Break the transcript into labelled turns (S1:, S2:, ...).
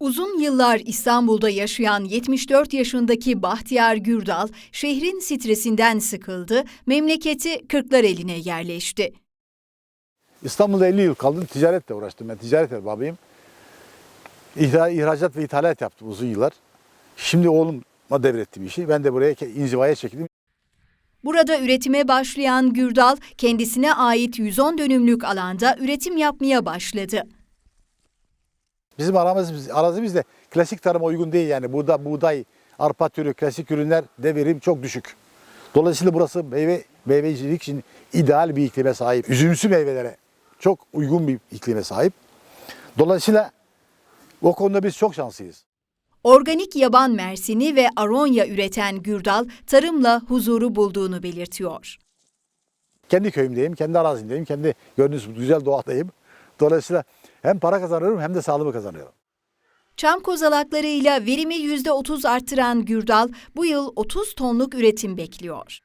S1: Uzun yıllar İstanbul'da yaşayan 74 yaşındaki Bahtiyar Gürdal, şehrin stresinden sıkıldı, memleketi Kırklareli'ne yerleşti.
S2: İstanbul'da 50 yıl kaldım. Ticaretle uğraştım. Ben ticaret erbabıyım. İhra- İhracat ve ithalat yaptım uzun yıllar. Şimdi oğluma devrettim işi. Ben de buraya inzivaya çekildim.
S1: Burada üretime başlayan Gürdal, kendisine ait 110 dönümlük alanda üretim yapmaya başladı.
S2: Bizim aramız, arazimiz de klasik tarıma uygun değil yani. Burada buğday, arpa türü, klasik ürünler de verim çok düşük. Dolayısıyla burası meyve meyvecilik için ideal bir iklime sahip. Üzümsü meyvelere çok uygun bir iklime sahip. Dolayısıyla o konuda biz çok şanslıyız.
S1: Organik yaban mersini ve aronya üreten Gürdal, tarımla huzuru bulduğunu belirtiyor.
S2: Kendi köyümdeyim, kendi arazimdeyim, kendi gördüğünüz güzel doğadayım. Dolayısıyla hem para kazanıyorum hem de sağlığımı kazanıyorum.
S1: Çam kozalaklarıyla verimi %30 arttıran Gürdal, bu yıl 30 tonluk üretim bekliyor.